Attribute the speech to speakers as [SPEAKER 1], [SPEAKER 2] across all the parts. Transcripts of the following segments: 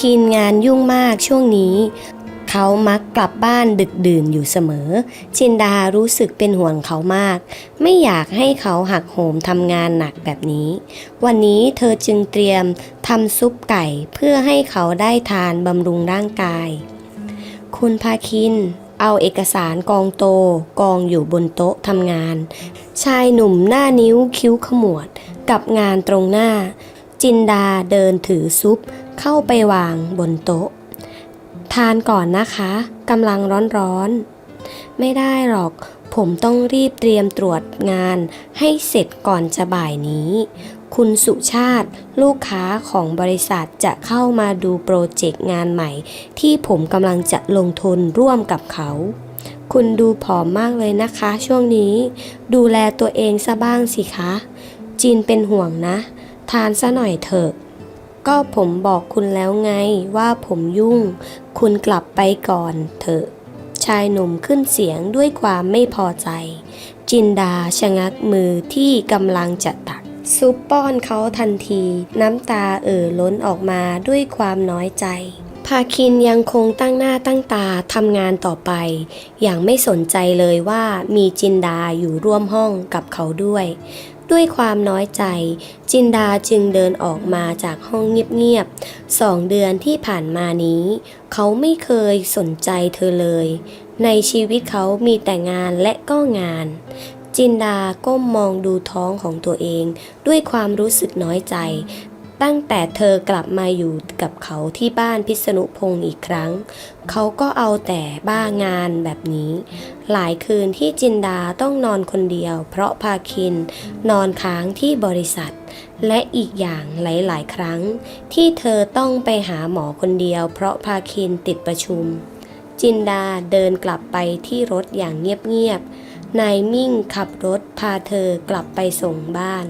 [SPEAKER 1] คินงานยุ่งมากช่วงนี้ เขามักกลับบ้านดึกดื่นอยู่เสมอ จินดารู้สึกเป็นห่วงเขามาก ไม่อยากให้เขาหักโหมทำงานหนักแบบนี้ วันนี้เธอจึงเตรียมทำซุปไก่เพื่อให้เขาได้ทานบำรุงร่างกาย คุณพาคินเอาเอกสารกองโตกองอยู่บนโต๊ะทำงาน ชายหนุ่มหน้านิ้วคิ้วขมวด กับงานตรงหน้า จินดาเดินถือซุปเข้าไปวางบนโต๊ะ ทานก่อนนะคะกำลังร้อนๆ ไม่ได้หรอกผมต้องรีบเตรียมตรวจงานให้เสร็จก่อนจะบ่ายนี้ คุณสุชาติลูกค้าของบริษัทจะเข้ามาดูโปรเจกต์งานใหม่ ที่ผมกำลังจะลงทุนร่วมกับเขา คุณดูผอมมากเลยนะคะช่วงนี้ ดูแลตัวเองซะบ้างสิคะจินเป็นห่วงนะ ทานซะหน่อยเถอะ ก็ผมบอกคุณแล้วไงว่าผมยุ่ง คุณกลับไปก่อนเถอะ ชายหนุ่มขึ้นเสียงด้วยความไม่พอใจ จินดาชะงักมือที่กำลังจะตัก ซุปป้อนเขาทันที น้ำตาเอ่อล้นออกมาด้วยความน้อยใจภาคินยังคงตั้งหน้าตั้งตาทำงานต่อไป อย่างไม่สนใจเลยว่ามีจินดาอยู่ร่วมห้องกับเขาด้วย ด้วยความน้อยใจ จินดาจึงเดินออกมาจากห้องเงียบๆสองเดือนที่ผ่านมานี้ เขาไม่เคยสนใจเธอเลย ในชีวิตเขามีแต่งานและก็งาน จินดาก้มมองดูท้องของตัวเอง ด้วยความรู้สึกน้อยใจ ตั้งแต่เธอกลับมาอยู่กับเขาที่บ้านพิษณุพงศ์อีกครั้ง เขาก็เอาแต่บ้างานแบบนี้ หลายคืนที่จินดาต้องนอนคนเดียว เพราะพาคินนอนค้างที่บริษัท และอีกอย่างหลาย ๆ ครั้ง ที่เธอต้องไปหาหมอคนเดียว เพราะพาคินติดประชุม จินดาเดินกลับไปที่รถอย่างเงียบ ๆ นายมิ่งขับรถพาเธอกลับไปส่งบ้าน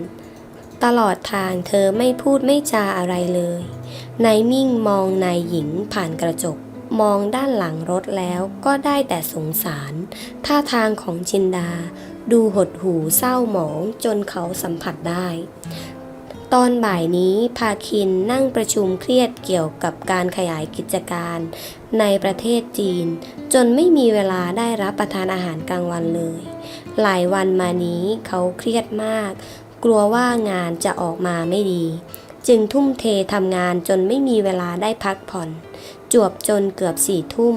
[SPEAKER 1] ตลอดทางเธอไม่พูดไม่จาอะไรเลย นายมิ่งมองนายหญิงผ่านกระจก มองด้านหลังรถแล้วก็ได้แต่สงสาร ท่าทางของจินดา ดูหดหูเศร้าหมองจนเขาสัมผัสได้ ตอนบ่ายนี้พาคินนั่งประชุมเครียดเกี่ยวกับการขยายกิจการ ในประเทศจีน จนไม่มีเวลาได้รับประทานอาหารกลางวันเลย หลายวันมานี้เขาเครียดมาก กลัวว่างานจะออกมาไม่ดี จึงทุ่มเททำงานจนไม่มีเวลาได้พักผ่อน จวบจนเกือบสี่ทุ่ม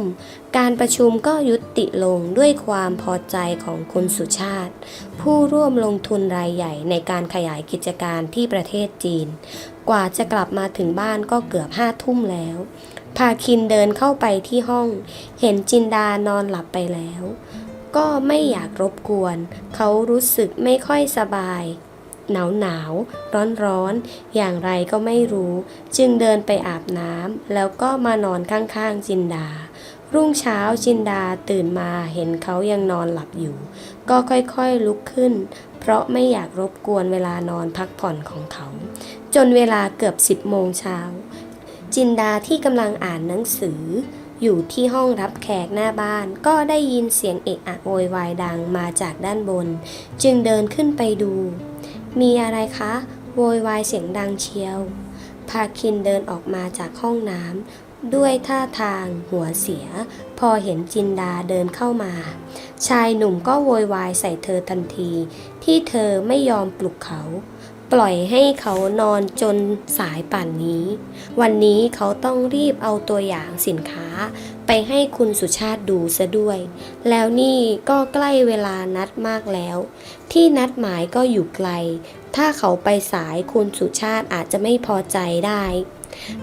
[SPEAKER 1] การประชุมก็ยุติลงด้วยความพอใจของคุณสุชาติ ผู้ร่วมลงทุนรายใหญ่ในการขยายกิจการที่ประเทศจีน กว่าจะกลับมาถึงบ้านก็เกือบห้าทุ่มแล้วพาคินเดินเข้าไปที่ห้อง เห็นจินดานอนหลับไปแล้ว ก็ไม่อยากรบกวน เขารู้สึกไม่ค่อยสบาย หนาวหนาวร้อนร้อนอย่างไรก็ไม่รู้ จึงเดินไปอาบน้ำแล้วก็มานอนข้างๆจินดา รุ่งเช้าจินดาตื่นมาเห็นเขายังนอนหลับอยู่ ก็ค่อยๆลุกขึ้น เพราะไม่อยากรบกวนเวลานอนพักผ่อนของเขา จนเวลาเกือบสิบโมงเช้าจินดาที่กำลังอ่านหนังสืออยู่ที่ห้องรับแขกหน้าบ้านก็ได้ยินเสียงเอะอะโวยวายดังมาจากด้านบน จึงเดินขึ้นไปดู มีอะไรคะ โวยวายเสียงดังเชียว พาคินเดินออกมาจากห้องน้ำด้วยท่าทางหัวเสีย พอเห็นจินดาเดินเข้ามา ชายหนุ่มก็โวยวายใส่เธอทันที ที่เธอไม่ยอมปลุกเขา ปล่อยให้เขานอนจนสายป่านนี้ วันนี้เขาต้องรีบเอาตัวอย่างสินค้า ไปให้คุณสุชาติดูซะด้วย แล้วนี่ก็ใกล้เวลานัดมากแล้ว ที่นัดหมายก็อยู่ไกล ถ้าเขาไปสายคุณสุชาติอาจจะไม่พอใจได้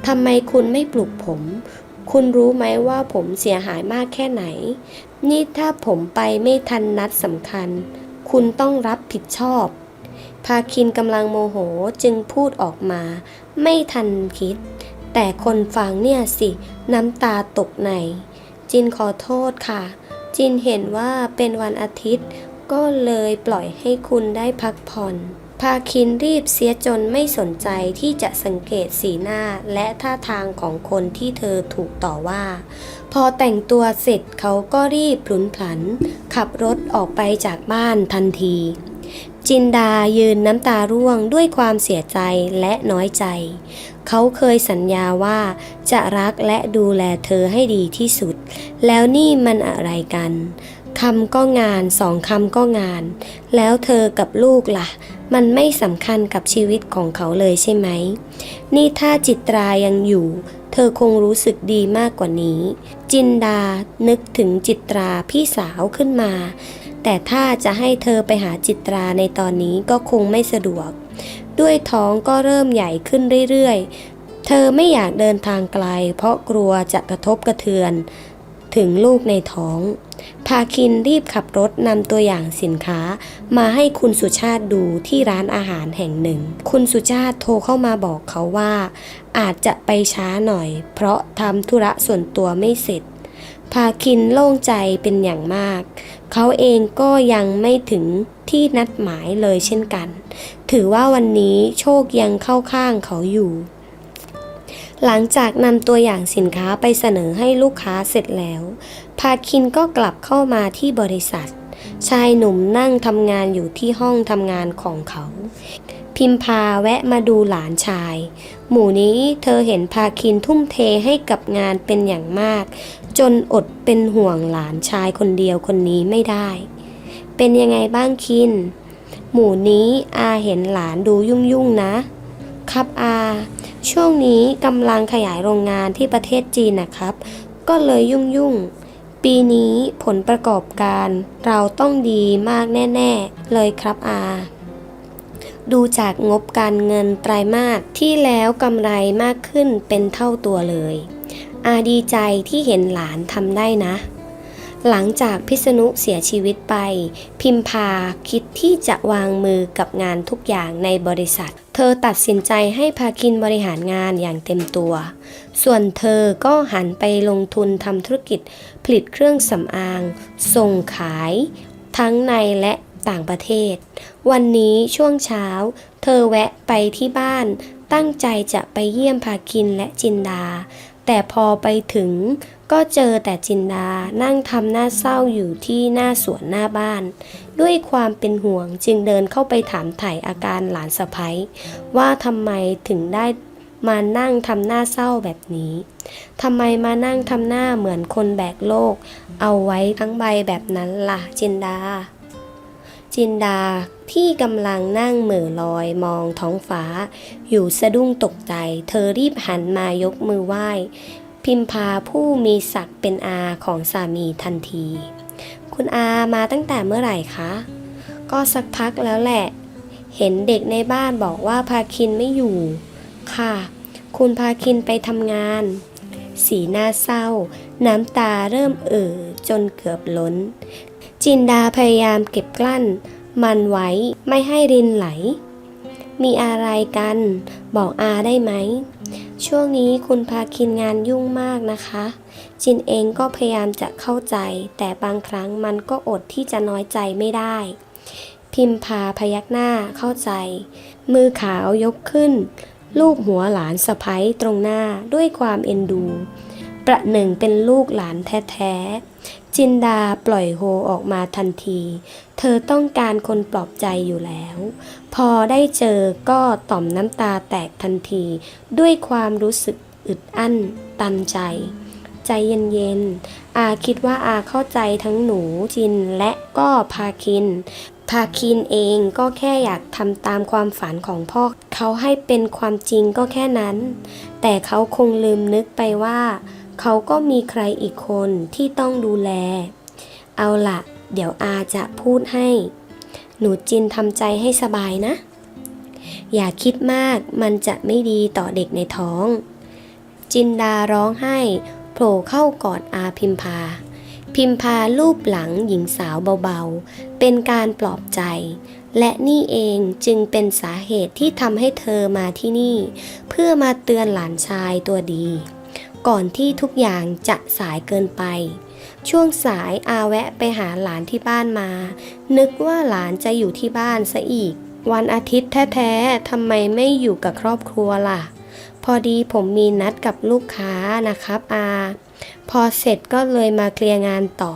[SPEAKER 1] ทำไมคุณไม่ปลุกผม คุณรู้ไหมว่าผมเสียหายมากแค่ไหน นี่ถ้าผมไปไม่ทันนัดสำคัญ คุณต้องรับผิดชอบ พาคินกำลังโมโหจึงพูดออกมา ไม่ทันคิด แต่คนฟังเนี่ยสิน้ำตาตกใน จินขอโทษค่ะ จินเห็นว่าเป็นวันอาทิตย์ ก็เลยปล่อยให้คุณได้พักผ่อนพาคินรีบเสียจนไม่สนใจที่จะสังเกตสีหน้าและท่าทางของคนที่เธอถูกต่อว่า พอแต่งตัวเสร็จเขาก็รีบพลุนพลัน ขับรถออกไปจากบ้านทันที จินดายืนน้ำตาร่วงด้วยความเสียใจและน้อยใจ เขาเคยสัญญาว่าจะรักและดูแลเธอให้ดีที่สุด แล้วนี่มันอะไรกันคำก็งานสองคำก็งาน แล้วเธอกับลูกล่ะ มันไม่สำคัญกับชีวิตของเขาเลยใช่ไหม นี่ถ้าจิตรายังอยู่ เธอคงรู้สึกดีมากกว่านี้ จินดานึกถึงจิตราพี่สาวขึ้นมา แต่ถ้าจะให้เธอไปหาจิตราในตอนนี้ก็คงไม่สะดวก ด้วยท้องก็เริ่มใหญ่ขึ้นเรื่อยๆ เธอไม่อยากเดินทางไกล เพราะกลัวจะกระทบกระเทือน ถึงลูกในท้อง พาคินรีบขับรถนำตัวอย่างสินค้า มาให้คุณสุชาติดูที่ร้านอาหารแห่งหนึ่ง คุณสุชาติโทรเข้ามาบอกเขาว่า อาจจะไปช้าหน่อย เพราะทำธุระส่วนตัวไม่เสร็จ พาคินโล่งใจเป็นอย่างมาก เขาเองก็ยังไม่ถึงที่นัดหมายเลยเช่นกัน ถือว่าวันนี้โชคยังเข้าข้างเขาอยู่ หลังจากนำตัวอย่างสินค้าไปเสนอให้ลูกค้าเสร็จแล้ว พาคินก็กลับเข้ามาที่บริษัท ชายหนุ่มนั่งทำงานอยู่ที่ห้องทำงานของเขา พิมพาแวะมาดูหลานชาย หมู่นี้เธอเห็นพาคินทุ่มเทให้กับงานเป็นอย่างมาก จนอดเป็นห่วงหลานชายคนเดียวคนนี้ไม่ได้ เป็นยังไงบ้างคิน หมู่นี้อาเห็นหลานดูยุ่งยุ่งๆนะ ครับอา ช่วงนี้กำลังขยายโรงงานที่ประเทศจีนนะครับ ก็เลยยุ่งยุ่งๆปีนี้ผลประกอบการเราต้องดีมากแน่ ๆ เลยครับอา ดูจากงบการเงินไตรมาสที่แล้วกำไรมากขึ้นเป็นเท่าตัวเลย อาดีใจที่เห็นหลานทำได้นะ หลังจากพิษณุเสียชีวิตไป พิมพาคิดที่จะวางมือกับงานทุกอย่างในบริษัท เธอตัดสินใจให้พาคินบริหารงานอย่างเต็มตัว ส่วนเธอก็หันไปลงทุนทำธุรกิจผลิตเครื่องสำอาง ส่งขาย ทั้งในและต่างประเทศ วันนี้ช่วงเช้า เธอแวะไปที่บ้าน ตั้งใจจะไปเยี่ยมพาคินและจินดา แต่พอไปถึง ก็เจอแต่จินดานั่งทำหน้าเศร้าอยู่ที่หน้าสวนหน้าบ้าน ด้วยความเป็นห่วงจึงเดินเข้าไปถามถ่ายอาการหลานสะพ้ยว่าทำไมถึงได้มานั่งทำหน้าเศร้าแบบนี้ ทำไมมานั่งทำหน้าเหมือนคนแบกโลก เอาไว้ทั้งใบแบบนั้นล่ะจินดา จินดาที่กำลังนั่งเหม่อลอยมองท้องฟ้า อยู่สะดุ้งตกใจ เธอรีบหันมายกมือไหว้ พิมพาผู้มีศักดิ์เป็นอาของสามีทันที คุณอามาตั้งแต่เมื่อไหร่คะ ก็สักพักแล้วแหละ เห็นเด็กในบ้านบอกว่าพาคินไม่อยู่ ค่ะ คุณพาคินไปทำงาน สีหน้าเศร้า น้ำตาเริ่มเอ่อจนเกือบล้น จินดาพยายามเก็บกลั้น มันไว้ไม่ให้รินไหล มีอะไรกัน บอกอาได้ไหม ช่วงนี้คุณพาคินงานยุ่งมากนะคะ จินเองก็พยายามจะเข้าใจ แต่บางครั้งมันก็อดที่จะน้อยใจไม่ได้ พิมพาพยักหน้าเข้าใจ มือขาวยกขึ้น ลูกหัวหลานสะพ้ยตรงหน้าด้วยความเอ็นดู ประหนึ่งเป็นลูกหลานแท้ๆ จินดาปล่อยโฮออกมาทันที เธอต้องการคนปลอบใจอยู่แล้ว พอได้เจอก็ต่อมน้ำตาแตกทันที ด้วยความรู้สึกอึดอั้น ตันใจ ใจเย็นๆ อาคิดว่าอาเข้าใจทั้งหนูจินและก็พาคิน พาคินเองก็แค่อยากทำตามความฝันของพ่อ เขาให้เป็นความจริงก็แค่นั้น แต่เขาคงลืมนึกไปว่า เขาก็มีใครอีกคนที่ต้องดูแล เอาละเดี๋ยวอาจะพูดให้ หนูจินทำใจให้สบายนะ อย่าคิดมากมันจะไม่ดีต่อเด็กในท้อง จินดาร้องไห้โผล่เข้ากอดอาพิมพา พิมพาลูบหลังหญิงสาวเบาๆ เป็นการปลอบใจ และนี่เองจึงเป็นสาเหตุที่ทำให้เธอมาที่นี่ เพื่อมาเตือนหลานชายตัวดี ก่อนที่ทุกอย่างจะสายเกินไป ช่วงสายอาแวะไปหาหลานที่บ้านมา นึกว่าหลานจะอยู่ที่บ้านซะอีก วันอาทิตย์แท้ๆทำไมไม่อยู่กับครอบครัวล่ะ พอดีผมมีนัดกับลูกค้านะครับอา พอเสร็จก็เลยมาเคลียร์งานต่อ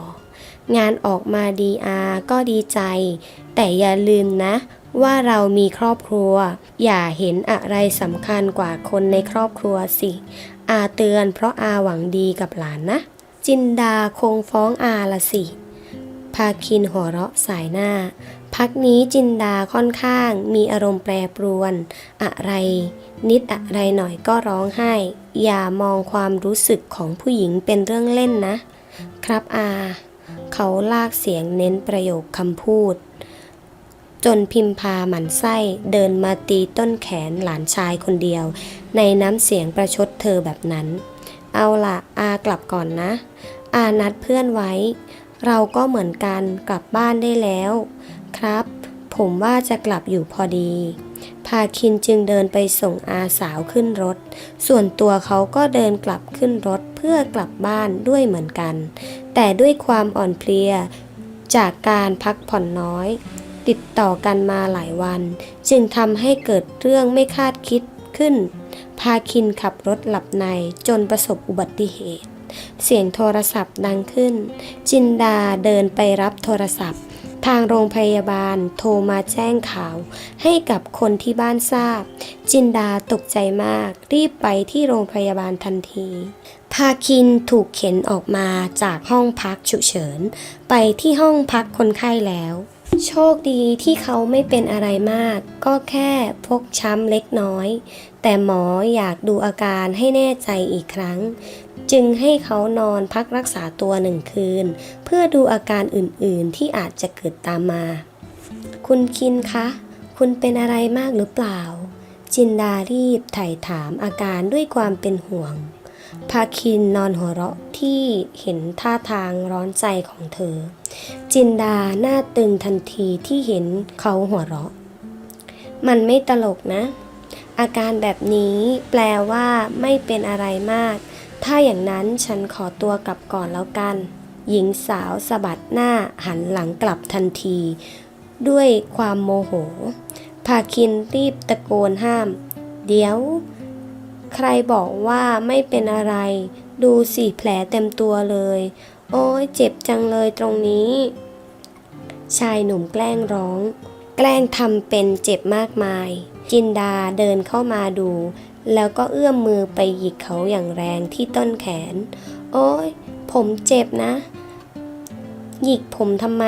[SPEAKER 1] งานออกมาดีอาก็ดีใจ แต่อย่าลืมนะว่าเรามีครอบครัว อย่าเห็นอะไรสำคัญกว่าคนในครอบครัวสิ อาเตือนเพราะอาหวังดีกับหลานนะ จินดาคงฟ้องอาละสิพาคินหัวเราะสายหน้า พักนี้จินดาค่อนข้างมีอารมณ์แปรปรวน อะไร นิดอะไรหน่อยก็ร้องไห้ อย่ามองความรู้สึกของผู้หญิงเป็นเรื่องเล่นนะ ครับอา เขาลากเสียงเน้นประโยคคำพูด จนพิมพาหมันไส้เดินมาตีต้นแขนหลานชายคนเดียว ในน้ำเสียงประชดเธอแบบนั้น เอาล่ะอากลับก่อนนะ อานัดเพื่อนไว้ เราก็เหมือนกันกลับบ้านได้แล้ว ครับ ผมว่าจะกลับอยู่พอดี พาคินจึงเดินไปส่งอาสาวขึ้นรถ ส่วนตัวเขาก็เดินกลับขึ้นรถเพื่อกลับบ้านด้วยเหมือนกัน แต่ด้วยความอ่อนเพลียจากการพักผ่อนน้อย ติดต่อกันมาหลายวัน จึงทำให้เกิดเรื่องไม่คาดคิดขึ้น พาคินขับรถหลับในจนประสบอุบัติเหตุ เสียงโทรศัพท์ดังขึ้น จินดาเดินไปรับโทรศัพท์ ทางโรงพยาบาลโทรมาแจ้งข่าว ให้กับคนที่บ้านทราบ จินดาตกใจมาก รีบไปที่โรงพยาบาลทันทีพาคินถูกเข็นออกมาจากห้องพักฉุกเฉิน ไปที่ห้องพักคนไข้แล้ว โชคดีที่เขาไม่เป็นอะไรมาก ก็แค่พกช้ำเล็กน้อย แต่หมออยากดูอาการให้แน่ใจอีกครั้ง จึงให้เขานอนพักรักษาตัวหนึ่งคืน เพื่อดูอาการอื่นๆที่อาจจะเกิดตามมา คุณคินคะ คุณเป็นอะไรมากหรือเปล่า จินดารีบไถ่ถามอาการด้วยความเป็นห่วง พาคินนอนหัวเราะที่เห็นท่าทางร้อนใจของเธอ จินดาหน้าตึงทันทีที่เห็นเขาหัวเราะ มันไม่ตลกนะ อาการแบบนี้แปลว่าไม่เป็นอะไรมาก ถ้าอย่างนั้นฉันขอตัวกลับก่อนแล้วกัน หญิงสาวสะบัดหน้าหันหลังกลับทันที ด้วยความโมโหพาคินรีบตะโกนห้าม เดี๋ยว ใครบอกว่าไม่เป็นอะไร ดูสิแผลเต็มตัวเลย โอ้ยเจ็บจังเลยตรงนี้ ชายหนุ่มแกล้งร้อง แกล้งทำเป็นเจ็บมากมาย จินดาเดินเข้ามาดู แล้วก็เอื้อมมือไปหยิกเขาอย่างแรงที่ต้นแขน โอ้ยผมเจ็บนะ หยิกผมทำไม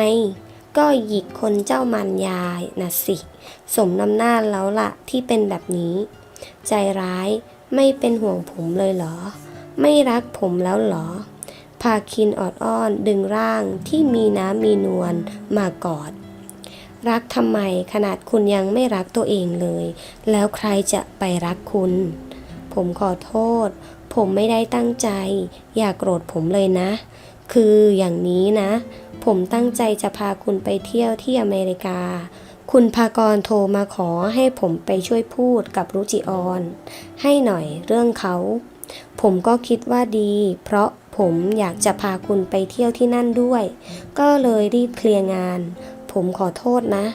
[SPEAKER 1] ก็หยิกคนเจ้ามันยายนะสิ สมน้ำหน้าแล้วละที่เป็นแบบนี้ ใจร้าย ไม่เป็นห่วงผมเลยเหรอ ไม่รักผมแล้วเหรอ พาคินออดอ้อนดึงร่างที่มีน้ำมีนวลมากอด รักทำไมขนาดคุณยังไม่รักตัวเองเลย แล้วใครจะไปรักคุณ ผมขอโทษ ผมไม่ได้ตั้งใจ อย่ากโกรธผมเลยนะ คืออย่างนี้นะ ผมตั้งใจจะพาคุณไปเที่ยวที่อเมริกา คุณพากรโทรมาขอให้ผมไปช่วยพูดกับรุจิออน ให้หน่อยเรื่องเขา ผมก็คิดว่าดี เพราะผมอยากจะพาคุณไปเที่ยวที่นั่นด้วย ก็เลยรีบเคลียร์งาน ผมขอโทษนะ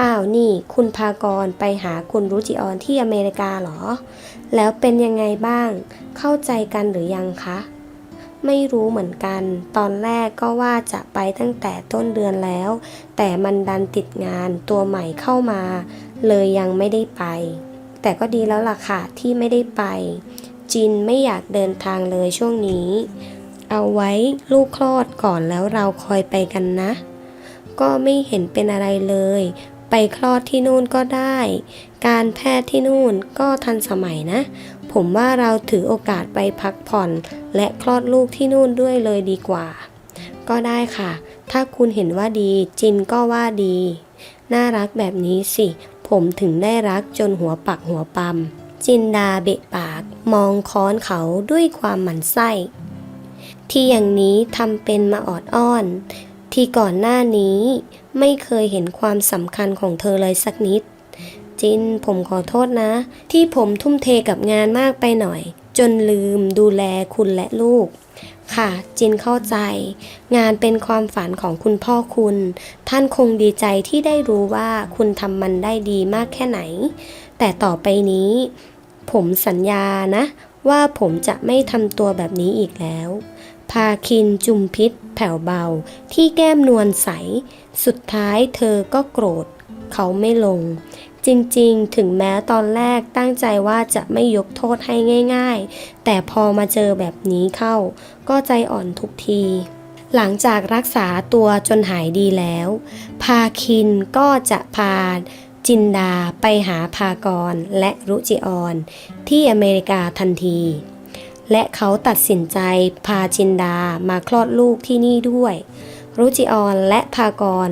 [SPEAKER 1] อ้าวนี่ คุณพากรไปหาคุณรุจิออนที่อเมริกาเหรอ แล้วเป็นยังไงบ้าง เข้าใจกันหรือยังคะ ไม่รู้เหมือนกัน ตอนแรกก็ว่าจะไปตั้งแต่ต้นเดือนแล้ว แต่มันดันติดงานตัวใหม่เข้ามา เลยยังไม่ได้ไป แต่ก็ดีแล้วล่ะค่ะที่ไม่ได้ไป จินไม่อยากเดินทางเลยช่วงนี้ เอาไว้ลูกคลอดก่อนแล้วเราคอยไปกันนะ ก็ไม่เห็นเป็นอะไรเลย ไปคลอดที่นู่นก็ได้ การแพทย์ที่นู่นก็ทันสมัยนะ ผมว่าเราถือโอกาสไปพักผ่อน และคลอดลูกที่นู่นด้วยเลยดีกว่า ก็ได้ค่ะ ถ้าคุณเห็นว่าดี จินก็ว่าดี น่ารักแบบนี้สิ ผมถึงได้รักจนหัวปักหัวปั๊มจินดาเบะปาก มองค้อนเขาด้วยความหมั่นไส้ ที่อย่างนี้ทำเป็นมาออดอ้อน ที่ก่อนหน้านี้ ไม่เคยเห็นความสำคัญของเธอเลยสักนิด จินผมขอโทษนะ ที่ผมทุ่มเทกับงานมากไปหน่อย จนลืมดูแลคุณและลูก ค่ะ จินเข้าใจ งานเป็นความฝันของคุณพ่อคุณ ท่านคงดีใจที่ได้รู้ว่าคุณทำมันได้ดีมากแค่ไหน แต่ต่อไปนี้ ผมสัญญานะ ว่าผมจะไม่ทำตัวแบบนี้อีกแล้ว พาคินจุมพิษแผ่วเบา ที่แก้มนวลใส สุดท้ายเธอก็โกรธ เขาไม่ลง จริงๆ ถึงแม้ตอนแรกตั้งใจว่าจะไม่ยกโทษให้ง่าย ๆ แต่พอมาเจอแบบนี้เข้า ก็ใจอ่อนทุกที หลังจากรักษาตัวจนหายดีแล้ว พาคินก็จะพาจินดาไปหาพากรและรุจิออนที่อเมริกาทันที และเขาตัดสินใจพาจินดามาคลอดลูกที่นี่ด้วย รุจิออนและพากร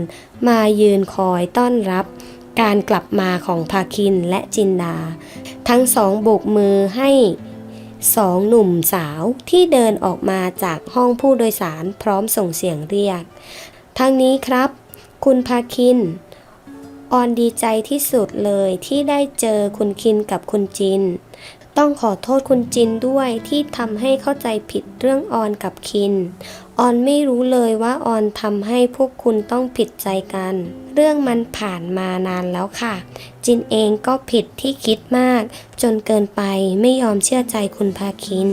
[SPEAKER 1] มายืนคอยต้อนรับ การกลับมาของพาคินและจินดา ทั้งสองโบกมือให้สองหนุ่มสาวที่เดินออกมาจากห้องผู้โดยสารพร้อมส่งเสียงเรียก ทั้งนี้ครับ คุณพาคิน ออนดีใจที่สุดเลยที่ได้เจอคุณคินกับคุณจิน ต้องขอโทษคุณจินด้วยที่ทำให้เข้าใจผิดเรื่องออนกับคิน ออนไม่รู้เลยว่าออนทำให้พวกคุณต้องผิดใจกัน เรื่องมันผ่านมานานแล้วค่ะ จินเองก็ผิดที่คิดมาก จนเกินไปไม่ยอมเชื่อใจคุณพาคิน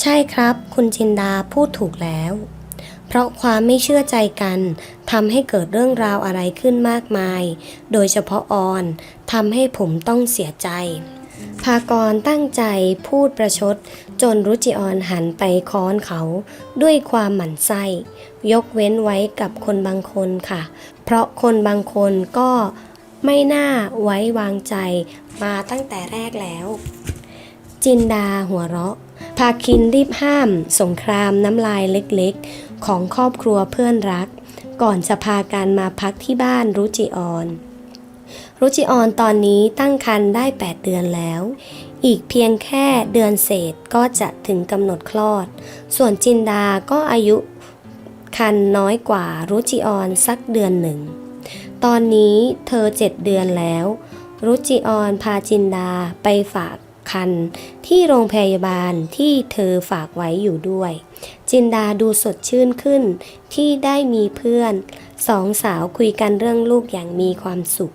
[SPEAKER 1] ใช่ครับ คุณจินดาพูดถูกแล้ว เพราะความไม่เชื่อใจกันทำให้เกิดเรื่องราวอะไรขึ้นมากมาย โดยเฉพาะออนทำให้ผมต้องเสียใจ พากรตั้งใจพูดประชด จนรุจิออนหันไปค้อนเขา ด้วยความหมั่นไส้ ยกเว้นไว้กับคนบางคนค่ะ เพราะคนบางคนก็ไม่น่าไว้วางใจมาตั้งแต่แรกแล้ว จินดาหัวเราะ พาคินรีบห้าม สงครามน้ำลายเล็กๆ ของครอบครัวเพื่อนรัก ก่อนจะพากันมาพักที่บ้านรุจิออน รุจิออนตอนนี้ตั้งครรภ์ได้ 8 เดือนแล้ว อีกเพียงแค่เดือนเศษก็จะถึงกำหนดคลอด ส่วนจินดาก็อายุคันน้อยกว่ารุจิออนสักเดือนหนึ่ง ตอนนี้เธอเจ็ดเดือนแล้ว รุจิออนพาจินดาไปฝากคันที่โรงพยาบาลที่เธอฝากไว้อยู่ด้วย จินดาดูสดชื่นขึ้นที่ได้มีเพื่อน สองสาวคุยกันเรื่องลูกอย่างมีความสุข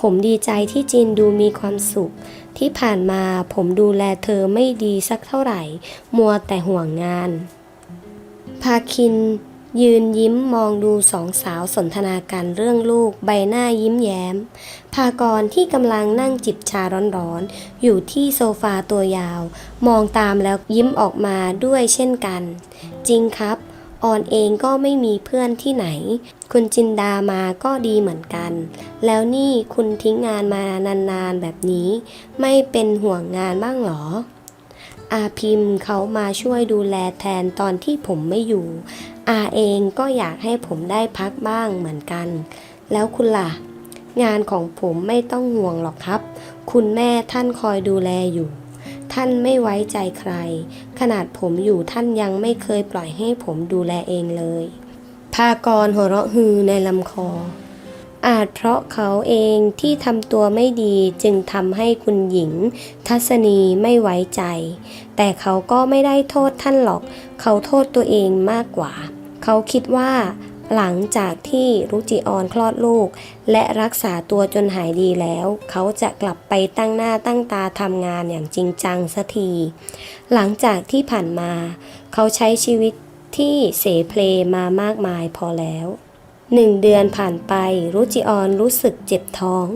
[SPEAKER 1] ผมดีใจที่จินดูมีความสุข ที่ผ่านมาผมดูแลเธอไม่ดีสักเท่าไหร่ มัวแต่ห่วงงาน พาคิน ยืนยิ้มมองดูสองสาวสนทนากันเรื่องลูกใบหน้ายิ้มแย้ม พากรที่กำลังนั่งจิบชาร้อนๆ อยู่ที่โซฟาตัวยาว มองตามแล้วยิ้มออกมาด้วยเช่นกัน จริงครับ ออนเองก็ไม่มีเพื่อนที่ไหน คุณจินดามาก็ดีเหมือนกัน แล้วนี่คุณทิ้งงานมานานๆแบบนี้ ไม่เป็นห่วงงานบ้างหรอ อาพิมพ์เขามาช่วยดูแลแทนตอนที่ผมไม่อยู่ อาเองก็อยากให้ผมได้พักบ้างเหมือนกัน แล้วคุณล่ะ งานของผมไม่ต้องห่วงหรอกครับ คุณแม่ท่านคอยดูแลอยู่ ท่านไม่ไว้ใจใคร ขนาดผมอยู่ท่านยังไม่เคยปล่อยให้ผมดูแลเองเลยพากรหัวเราะฮือในลำคอ อาจเพราะเขาเองที่ทำตัวไม่ดีจึงทำให้คุณหญิง ทัศนีไม่ไว้ใจ แต่เขาก็ไม่ได้โทษท่านหรอก เขาโทษตัวเองมากกว่า เขาคิดว่าหลังจากที่รุจิออนคลอดลูก และรักษาตัวจนหายดีแล้ว เขาจะกลับไปตั้งหน้าตั้งตาทำงานอย่างจริงจังสักที หลังจากที่ผ่านมา เขาใช้ชีวิตที่เสเพลมามากมายพอแล้วหนึ่งเดือนผ่านไปรุจิออนรู้สึกเจ็บท้อง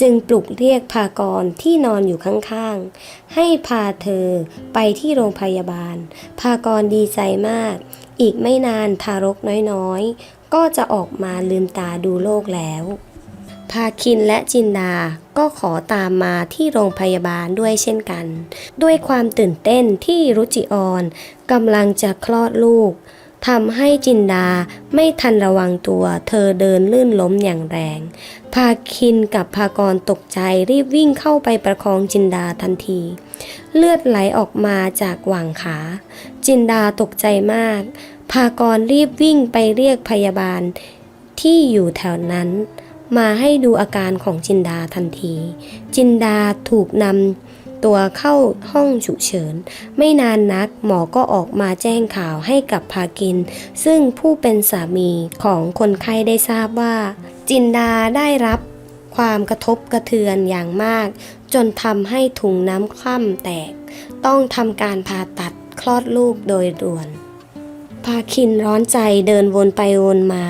[SPEAKER 1] จึงปลุกเรียกพากรที่นอนอยู่ข้างๆ ให้พาเธอไปที่โรงพยาบาล พากรดีใจมาก อีกไม่นานทารกน้อยๆ ก็จะออกมาลืมตาดูโลกแล้ว พาคินและจินดาก็ขอตามมาที่โรงพยาบาลด้วยเช่นกัน ด้วยความตื่นเต้นที่รุจิออนกำลังจะคลอดลูกทำให้จินดาไม่ทันระวังตัว เธอเดินลื่นล้มอย่างแรง พาคินกับพากรตกใจรีบวิ่งเข้าไปประคองจินดาทันที เลือดไหลออกมาจากหว่างขา จินดาตกใจมาก พากรรีบวิ่งไปเรียกพยาบาลที่อยู่แถวนั้น มาให้ดูอาการของจินดาทันที จินดาถูกนำตัวเข้าห้องฉุกเฉิน ไม่นานนักหมอก็ออกมาแจ้งข่าวให้กับพากิน ซึ่งผู้เป็นสามีของคนไข้ได้ทราบว่า จินดาได้รับความกระทบกระเทือนอย่างมาก จนทำให้ถุงน้ำคร่ำแตก ต้องทำการผ่าตัดคลอดลูกโดยด่วน พาคินร้อนใจเดินวนไปวนมา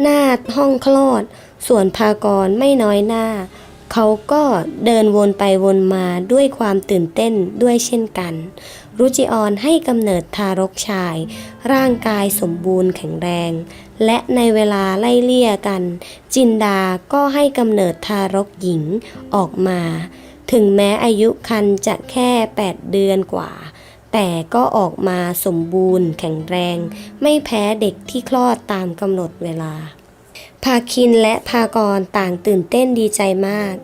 [SPEAKER 1] หน้าห้องคลอด ส่วนพากรไม่น้อยหน้า เขาก็เดินวนไปวนมาด้วยความตื่นเต้นด้วยเช่นกัน รุจิออนให้กำเนิดทารกชาย ร่างกายสมบูรณ์แข็งแรง และในเวลาไล่เลี่ยกัน จินดาก็ให้กำเนิดทารกหญิงออกมา ถึงแม้อายุคันจะแค่ 8 เดือนกว่าแต่ก็ออกมาสมบูรณ์แข็งแรง ไม่แพ้เด็กที่คลอดตามกำหนดเวลา ภาคินและภากรต่างตื่นเต้นดีใจมาก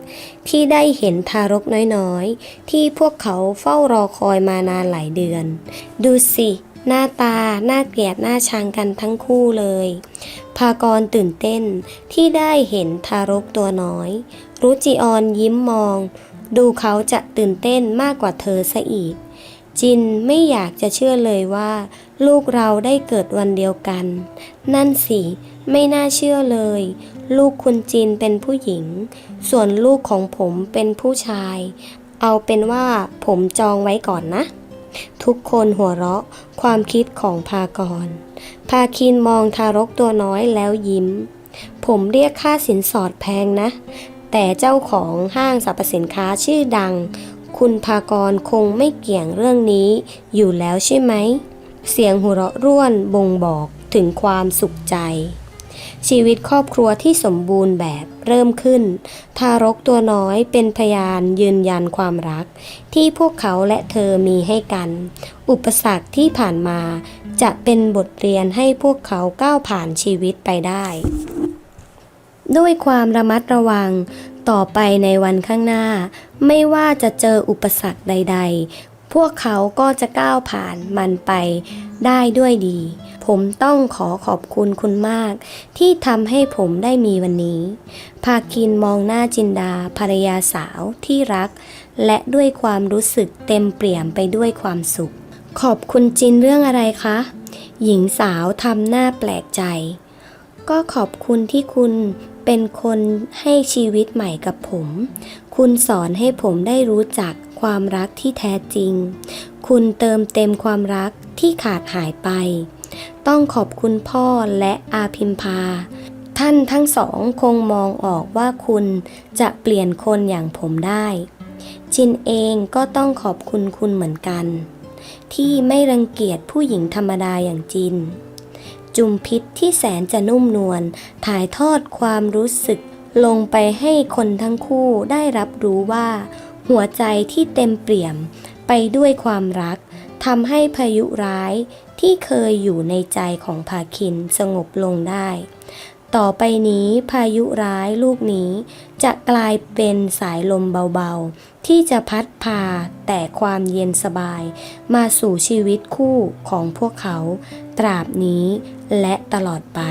[SPEAKER 1] ที่ได้เห็นทารกน้อยๆ ที่พวกเขาเฝ้ารอคอยมานานหลายเดือน ดูสิ หน้าตาน่าเกลียดหน่าชังกันทั้งคู่เลย ภากรตื่นเต้นที่ได้เห็นทารกตัวน้อย รุจิออนยิ้มมอง ดูเขาจะตื่นเต้นมากกว่าเธอซะอีก จินไม่อยากจะเชื่อเลยว่า ลูกเราได้เกิดวันเดียวกัน นั่นสิ ไม่น่าเชื่อเลย ลูกคุณจินเป็นผู้หญิง ส่วนลูกของผมเป็นผู้ชาย เอาเป็นว่าผมจองไว้ก่อนนะ ทุกคนหัวเราะความคิดของพากร พาคินมองทารกตัวน้อยแล้วยิ้ม ผมเรียกค่าสินสอดแพงนะ แต่เจ้าของห้างสรรพสินค้าชื่อดัง คุณพากรคงไม่เกี่ยงเรื่องนี้อยู่แล้วใช่ไหม เสียงหัวเราะร่วนบ่งบอกถึงความสุขใจ ชีวิตครอบครัวที่สมบูรณ์แบบเริ่มขึ้น ทารกตัวน้อยเป็นพยานยืนยันความรัก ที่พวกเขาและเธอมีให้กัน อุปสรรคที่ผ่านมาจะเป็นบทเรียนให้พวกเขาก้าวผ่านชีวิตไปได้ ด้วยความระมัดระวังต่อไปในวันข้างหน้า ไม่ว่าจะเจออุปสรรคใด ๆ พวกเขาก็จะก้าวผ่านมันไปได้ด้วยดี ผมต้องขอขอบคุณคุณมาก ที่ทำให้ผมได้มีวันนี้ ภาคินมองหน้าจินดาภรรยาสาวที่รัก และด้วยความรู้สึกเต็มเปี่ยมไปด้วยความสุข ขอบคุณจินเรื่องอะไรคะ หญิงสาวทำหน้าแปลกใจ ก็ขอบคุณที่คุณเป็นคนให้ชีวิตใหม่กับผม คุณสอนให้ผมได้รู้จักความรักที่แท้จริง คุณเติมเต็มความรักที่ขาดหายไป ต้องขอบคุณพ่อและอาพิมพา ท่านทั้งสองคงมองออกว่าคุณจะเปลี่ยนคนอย่างผมได้ จินเองก็ต้องขอบคุณคุณเหมือนกัน ที่ไม่รังเกียจผู้หญิงธรรมดาอย่างจิน จุมพิษที่แสนจะนุ่มนวลถ่ายทอดความรู้สึก ลงไปให้คนทั้งคู่ได้รับรู้ว่า หัวใจที่เต็มเปี่ยมไปด้วยความรักทำให้พายุร้ายที่เคยอยู่ในใจของภาคินสงบลงได้ ต่อไปนี้พายุร้ายลูกนี้ จะกลายเป็นสายลมเบาๆ ที่จะพัดพาแต่ความเย็นสบาย มาสู่ชีวิตคู่ของพวกเขา ตราบนี้และตลอดไป